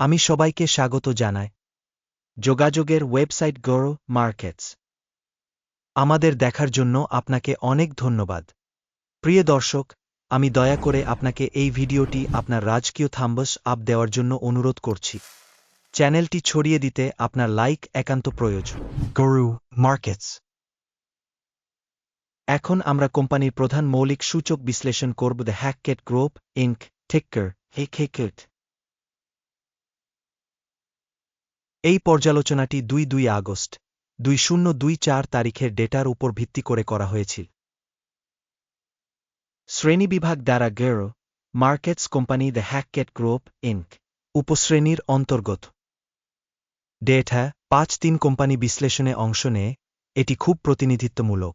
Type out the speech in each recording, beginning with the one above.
আমি সবাইকে স্বাগত জানাই। যোগাযোগের ওয়েবসাইট গৌরো মার্কেটস। আমাদের দেখার জন্য আপনাকে অনেক ধন্যবাদ। প্রিয় দর্শক, আমি দয়া করে আপনাকে এই ভিডিওটি আপনার রাজকীয় থাম্বস আপ দেওয়ার জন্য অনুরোধ করছি। চ্যানেলটি ছড়িয়ে দিতে আপনার লাইক একান্ত প্রয়োজন। গরু মার্কেটস। এখন আমরা কোম্পানির প্রধান মৌলিক সূচক বিশ্লেষণ করব the Hackett group, Inc, ticker Hackett এই পর্যালোচনাটি দুই দুই আগস্ট, দুই শূন্য দুই চার তারিখের ডেটার উপর ভিত্তি করে করা হয়েছিল। শ্রেণীবিভাগ দ্বারা গেরো markets company the Hackett group, Inc, উপশ্রেণীর অন্তর্গত। ডেটা পাঁচ তিন কোম্পানি বিশ্লেষণে অংশ নেয় এটি খুব প্রতিনিধিত্বমূলক।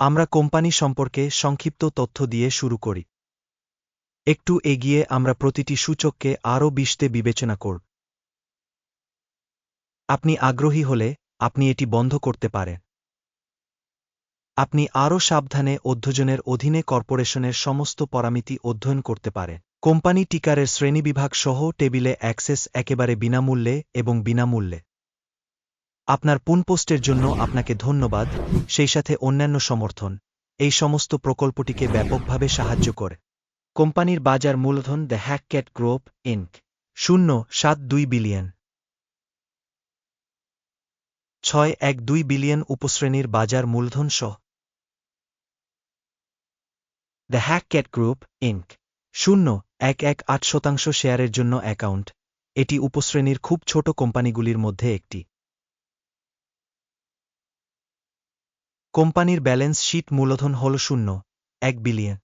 আমরা কোম্পানি সম্পর্কে সংক্ষিপ্ত তথ্য দিয়ে শুরু করি। একটু এগিয়ে আমরা প্রতিটি সূচককে আরও বিশতে বিবেচনা করব। আপনি আগ্রহী হলে আপনি এটি বন্ধ করতে পারেন। আপনি আরও সাবধানে অধ্যয়নের অধীনে কর্পোরেশনের সমস্ত পরামিতি অধ্যয়ন করতে পারে কোম্পানি টিকারের শ্রেণীবিভাগ সহ টেবিলে অ্যাক্সেস একেবারে বিনামূল্যে এবং বিনামূল্যে। আপনার পুনপোস্টের জন্য আপনাকে ধন্যবাদ, সেই সাথে অন্যান্য সমর্থন। এই সমস্ত প্রকল্পটিকে ব্যাপকভাবে সাহায্য করে। কোম্পানির বাজার মূলধন দ্য হ্যাকক্যাট গ্রুপ, ইনক। শূন্য, সাত দুই বিলিয়ন। ছয় এক দুই বিলিয়ন উপশ্রেণীর বাজার মূলধন সহ। দ্য হ্যাকক্যাট গ্রুপ ইনক শূন্য, এক এক আট শতাংশ শেয়ারের জন্য অ্যাকাউন্ট। এটি উপশ্রেণীর খুব ছোট কোম্পানিগুলির মধ্যে একটি। কোম্পানির ব্যালেন্স শীট মূলধন হল শূন্য, এক বিলিয়ন।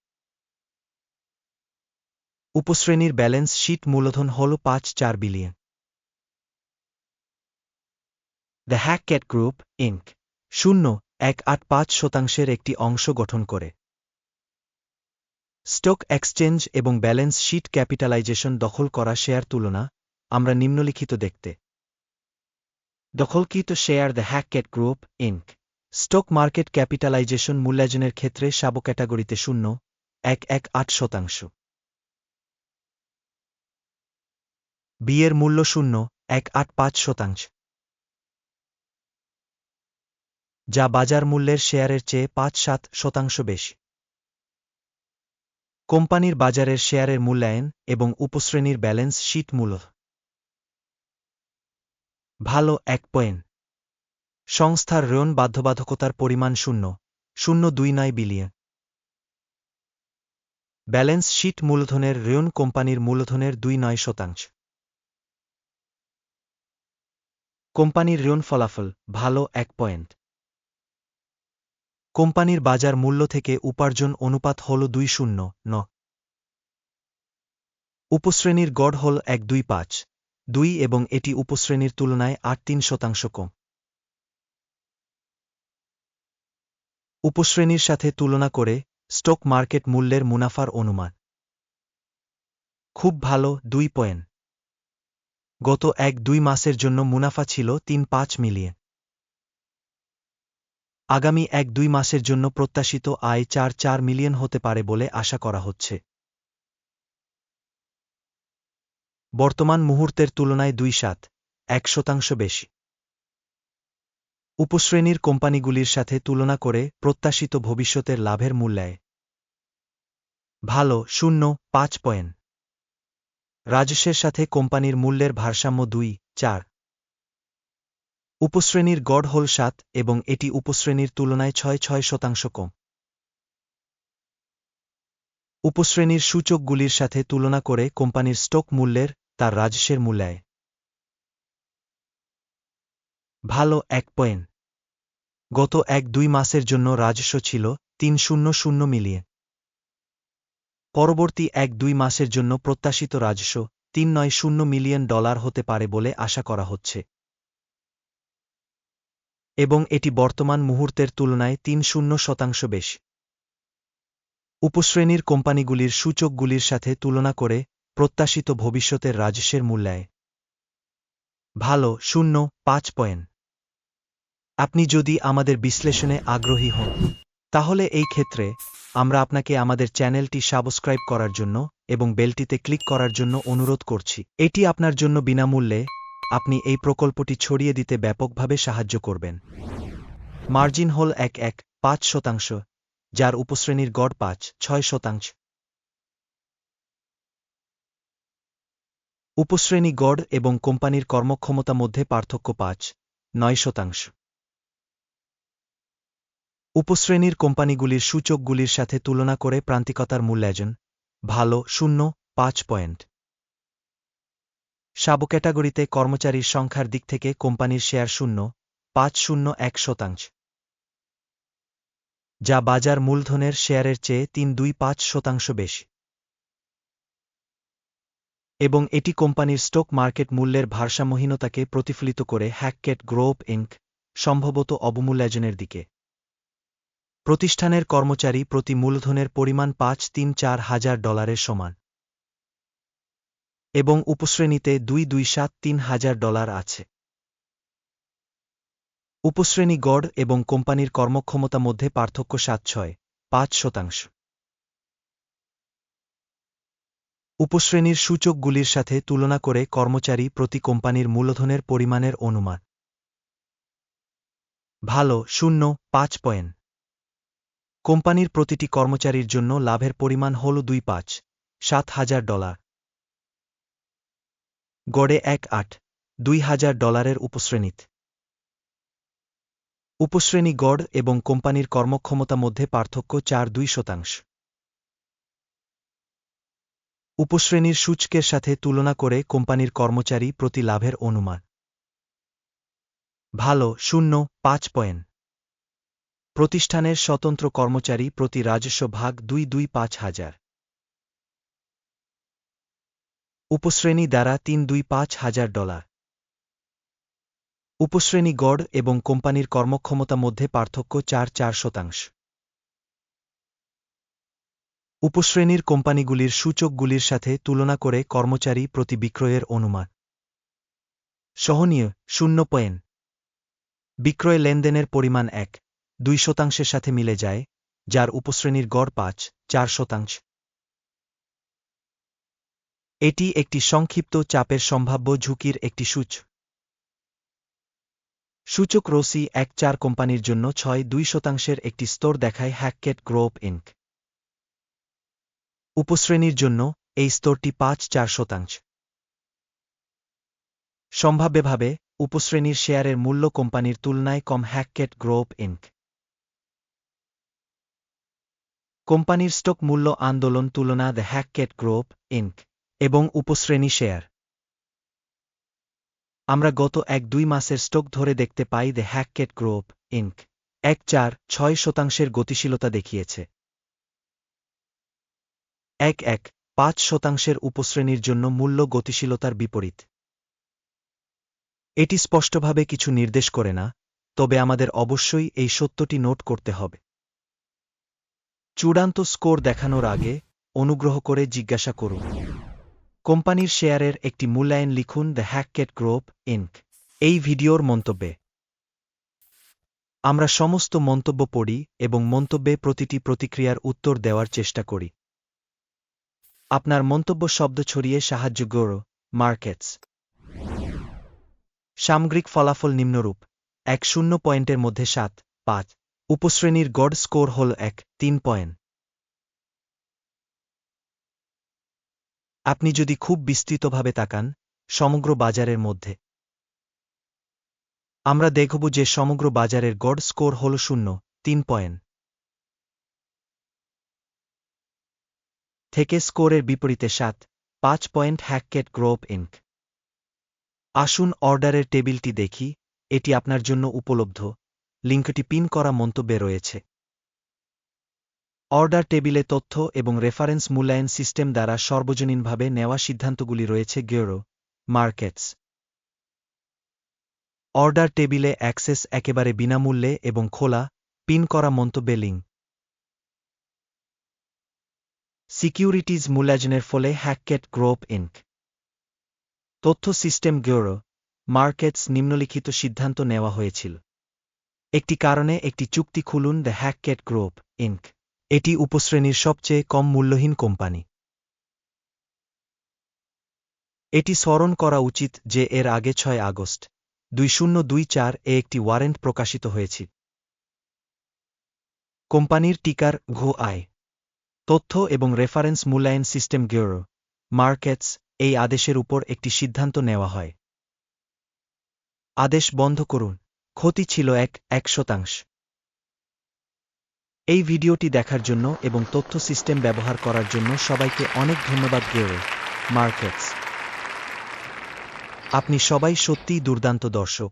উপশ্রেণীর ব্যালেন্স শীট মূলধন হল পাঁচ চার billion. The Hackett group, Inc, শূন্য, এক আট পাঁচ শতাংশের একটি অংশ গঠন করে। স্টক এক্সচেঞ্জ এবং ব্যালেন্স শীট ক্যাপিটালাইজেশন দখল করা শেয়ার তুলনা, আমরা নিম্নলিখিত দেখতে। দখলকৃত share the Hackett group, Inc, stock market capitalization মূল্যায়নের ক্ষেত্রে সাব ক্যাটাগরিতে শূন্য, এক এক আট শতাংশ। বিয়ের মূল্য শূন্য, এক আট পাঁচ শতাংশ। যা বাজার মূল্যের শেয়ারের চেয়ে পাঁচ সাত শতাংশ বেশি। কোম্পানির বাজারের শেয়ারের মূল্যায়ন এবং উপশ্রেণীর ব্যালেন্স শীট মূল। ভালো এক পয়েন্ট। সংস্থার ঋণ বাধ্যবাধকতার পরিমাণ শূন্য শূন্য দুই নয় বিলিয়ন। ব্যালেন্স শীট মূলধনের ঋণ কোম্পানির মূলধনের দুই নয় শতাংশ। কোম্পানির ঋণ ফলাফল, ভালো এক পয়েন্ট। কোম্পানির বাজার মূল্য থেকে উপার্জন অনুপাত হল দুই শূন্য, ন। উপশ্রেণীর গড় হল এক দুই পাঁচ, দুই এবং এটি উপশ্রেণীর তুলনায় আট তিন শতাংশ কম। উপশ্রেণীর সাথে তুলনা করে স্টক মার্কেট মূল্যের মুনাফার অনুমান। খুব ভালো দুই পয়েন্ট। গত এক দুই মাসের জন্য মুনাফা ছিল তিন পাঁচ মিলিয়ন। আগামী এক দুই মাসের জন্য প্রত্যাশিত আয় চার চার মিলিয়ন হতে পারে বলে আশা করা হচ্ছে। বর্তমান মুহূর্তের তুলনায় দুই সাত, এক শতাংশ বেশি। উপশ্রেণীর কোম্পানিগুলির সাথে তুলনা করে প্রত্যাশিত ভবিষ্যতের লাভের মূল্যায় ভালো, শূন্য, পাঁচ পয়েন্ট। রাজস্বের সাথে কোম্পানির মূল্যের ভারসাম্য দুই, চার। উপশ্রেণীর গড় হল সাত এবং এটি উপশ্রেণীর তুলনায় ছয় ছয় শতাংশ কম। উপশ্রেণীর সূচকগুলির সাথে তুলনা করে কোম্পানির স্টক মূল্যের, তার রাজস্বের মূল্যায়। ভালো এক পয়েন্ট। গত এক দুই মাসের জন্য রাজস্ব ছিল তিন শূন্য শূন্য মিলিয়ন। পরবর্তী এক দুই মাসের জন্য প্রত্যাশিত রাজস্ব তিন নয় শূন্য মিলিয়ন ডলার হতে পারে বলে আশা করা হচ্ছে। এবং এটি বর্তমান মুহূর্তের তুলনায় তিন শূন্য শতাংশ বেশি। উপশ্রেণীর কোম্পানিগুলির সূচকগুলির সাথে তুলনা করে প্রত্যাশিত ভবিষ্যতের রাজস্বের মূল্যায়। ভালো, শূন্য, পাঁচ পয়েন্ট। আপনি যদি আমাদের বিশ্লেষণে আগ্রহী হন, তাহলে এই ক্ষেত্রে আমরা আপনাকে আমাদের চ্যানেলটি সাবস্ক্রাইব করার জন্য এবং বেলটিতে ক্লিক করার জন্য অনুরোধ করছি। এটি আপনার জন্য বিনামূল্যে আপনি এই প্রকল্পটি ছড়িয়ে দিতে ব্যাপকভাবে সাহায্য করবেন। মার্জিন হল এক এক পাঁচ শতাংশ, যার উপশ্রেণীর গড় পাঁচ, ছয় শতাংশ। উপশ্রেণী গড় এবং কোম্পানির কর্মক্ষমতা মধ্যে পার্থক্য পাঁচ, নয় শতাংশ। উপশ্রেণীর কোম্পানিগুলির সূচকগুলির সাথে তুলনা করে প্রান্তিকতার মূল্যায়জন ভালো, শূন্য, পাঁচ পয়েন্ট। সাব ক্যাটাগরিতে কর্মচারীর সংখ্যার দিক থেকে কোম্পানির শেয়ার শূন্য, পাঁচ শূন্য এক শতাংশ। যা বাজার মূলধনের শেয়ারের চেয়ে তিন দুই পাঁচ শতাংশ বেশি। এবং এটি কোম্পানির স্টক মার্কেট মূল্যের ভারসাম্যহীনতাকে প্রতিফলিত করে হ্যাককেট গ্রোপ ইঙ্ক সম্ভবত অবমূল্যায়নের দিকে। প্রতিষ্ঠানের কর্মচারী প্রতি মূলধনের পরিমাণ পাঁচ তিন চার হাজার ডলারের সমান। এবং উপশ্রেণীতে দুই দুই সাত তিন হাজার ডলার আছে। উপশ্রেণী গড় এবং কোম্পানির কর্মক্ষমতা মধ্যে পার্থক্য সাত ছয়, পাঁচ শতাংশ। উপশ্রেণীর সূচকগুলির সাথে তুলনা করে কর্মচারী প্রতি কোম্পানির মূলধনের পরিমাণের অনুমান। ভালো, শূন্য, পাঁচ পয়েন্ট। কোম্পানির প্রতিটি কর্মচারীর জন্য লাভের পরিমাণ হল দুই পাঁচ, সাত হাজার ডলার। গড়ে এক আট, দুই হাজার ডলারের উপশ্রেণীত। উপশ্রেণী গড় এবং কোম্পানির কর্মক্ষমতা মধ্যে পার্থক্য চার দুই শতাংশ। উপশ্রেণীর সূচকের সাথে তুলনা করে কোম্পানির কর্মচারী প্রতি লাভের অনুমান। ভালো, শূন্য, পাঁচ পয়েন্ট। প্রতিষ্ঠানের স্বতন্ত্র কর্মচারী প্রতি রাজস্ব ভাগ দুই দুই পাঁচ হাজার। উপশ্রেণী দ্বারা তিন দুই পাঁচ হাজার ডলার। উপশ্রেণী গড় এবং কোম্পানির কর্মক্ষমতা মধ্যে পার্থক্য চার চার শতাংশ। উপশ্রেণীর কোম্পানিগুলির সূচকগুলির সাথে তুলনা করে কর্মচারী প্রতি বিক্রয়ের অনুমান। সহনীয়, শূন্য পয়েন্ট। বিক্রয় লেনদেনের পরিমাণ এক, দুই শতাংশের সাথে মিলে যায়, যার উপশ্রেণীর গড় পাঁচ, চার শতাংশ। এটি একটি সংক্ষিপ্ত চাপের সম্ভাব্য ঝুঁকির একটি সূচ। সূচক রসি এক চার কোম্পানির জন্য ছয় দুই শতাংশের একটি স্তর দেখায় হ্যাককেট গ্রোপ ইনক। উপশ্রেণীর জন্য এই স্তরটি পাঁচ চার শতাংশ। সম্ভাব্যভাবে উপশ্রেণীর শেয়ারের মূল্য কোম্পানির তুলনায় কম হ্যাককেট গ্রোপ ইনক। কোম্পানির স্টক মূল্য আন্দোলন তুলনা দ্য হ্যাককেট গ্রোপ ইনক। এবং উপশ্রেণী শেয়ার। আমরা গত এক দুই মাসের স্টক ধরে দেখতে পাই দ্য হ্যাককেট গ্রোপ ইনক এক চার ছয় শতাংশের গতিশীলতা দেখিয়েছে। এক এক পাঁচ শতাংশের উপশ্রেণীর জন্য মূল্য গতিশীলতার বিপরীত। এটি স্পষ্টভাবে কিছু নির্দেশ করে না, তবে আমাদের অবশ্যই এই সত্যটি নোট করতে হবে। চূড়ান্ত স্কোর দেখানোর আগে অনুগ্রহ করে জিজ্ঞাসা করুন। কোম্পানির শেয়ারের একটি মূল্যায়ন লিখুন দ্য হ্যাককেট গ্রোপ ইনক এই ভিডিওর মন্তব্যে। আমরা সমস্ত মন্তব্য পড়ি এবং মন্তব্যে প্রতিটি প্রতিক্রিয়ার উত্তর দেওয়ার চেষ্টা করি। আপনার মন্তব্য শব্দ ছড়িয়ে সাহায্য গৌর মার্কেটস। সামগ্রিক ফলাফল নিম্নরূপ। এক শূন্য পয়েন্টের মধ্যে সাত, পাঁচ। উপশ্রেণীর গড় স্কোর হল এক, তিন পয়েন্ট। আপনি যদি খুব বিস্তৃতভাবে তাকান, সমগ্র বাজারের মধ্যে। আমরা দেখব যে সমগ্র বাজারের গড় স্কোর হল শূন্য, তিন পয়েন্ট। থেকে স্কোরের বিপরীতে সাত, পাঁচ পয়েন্ট হ্যাককেট গ্রোপ ইনক। আসুন অর্ডারের টেবিলটি দেখি, এটি আপনার জন্য উপলব্ধ। লিঙ্কটি পিন করা মন্তব্যে রয়েছে। অর্ডার টেবিলে তথ্য এবং রেফারেন্স মূল্যায়ন সিস্টেম দ্বারা সর্বজনীনভাবে নেওয়া সিদ্ধান্তগুলি রয়েছে গেরো, মার্কেটস। অর্ডার টেবিলে অ্যাক্সেস একেবারে বিনামূল্যে এবং খোলা, পিন করা মন্তব্যে লিঙ্ক। সিকিউরিটিজ মূল্যায়নের ফলে হ্যাককেট গ্রোপ ইনক। তথ্য সিস্টেম গেরো, মার্কেটস নিম্নলিখিত সিদ্ধান্ত নেওয়া হয়েছিল। একটি কারণে একটি চুক্তি খুলুন দ্য হ্যাককেট গ্রোপ ইনক। এটি উপশ্রেণীর সবচেয়ে কম মূল্যহীন কোম্পানি। এটি স্মরণ করা উচিত যে এর আগে ছয় আগস্ট দুই শূন্য দুই চার এ একটি ওয়ারেন্ট প্রকাশিত হয়েছিল কোম্পানির টিকার ঘো আয়, তথ্য এবং রেফারেন্স মূল্যায়ন সিস্টেম গেরো, মার্কেটস, এই আদেশের উপর একটি সিদ্ধান্ত নেওয়া হয়। আদেশ বন্ধ করুন, ক্ষতি ছিল এক এক শতাংশ। এই ভিডিওটি দেখার জন্য এবং তথ্য সিস্টেম ব্যবহার করার জন্য সবাইকে অনেক ধন্যবাদ গেওয়ে মার্কেটস। আপনি সবাই সত্যিই দুর্দান্ত দর্শক।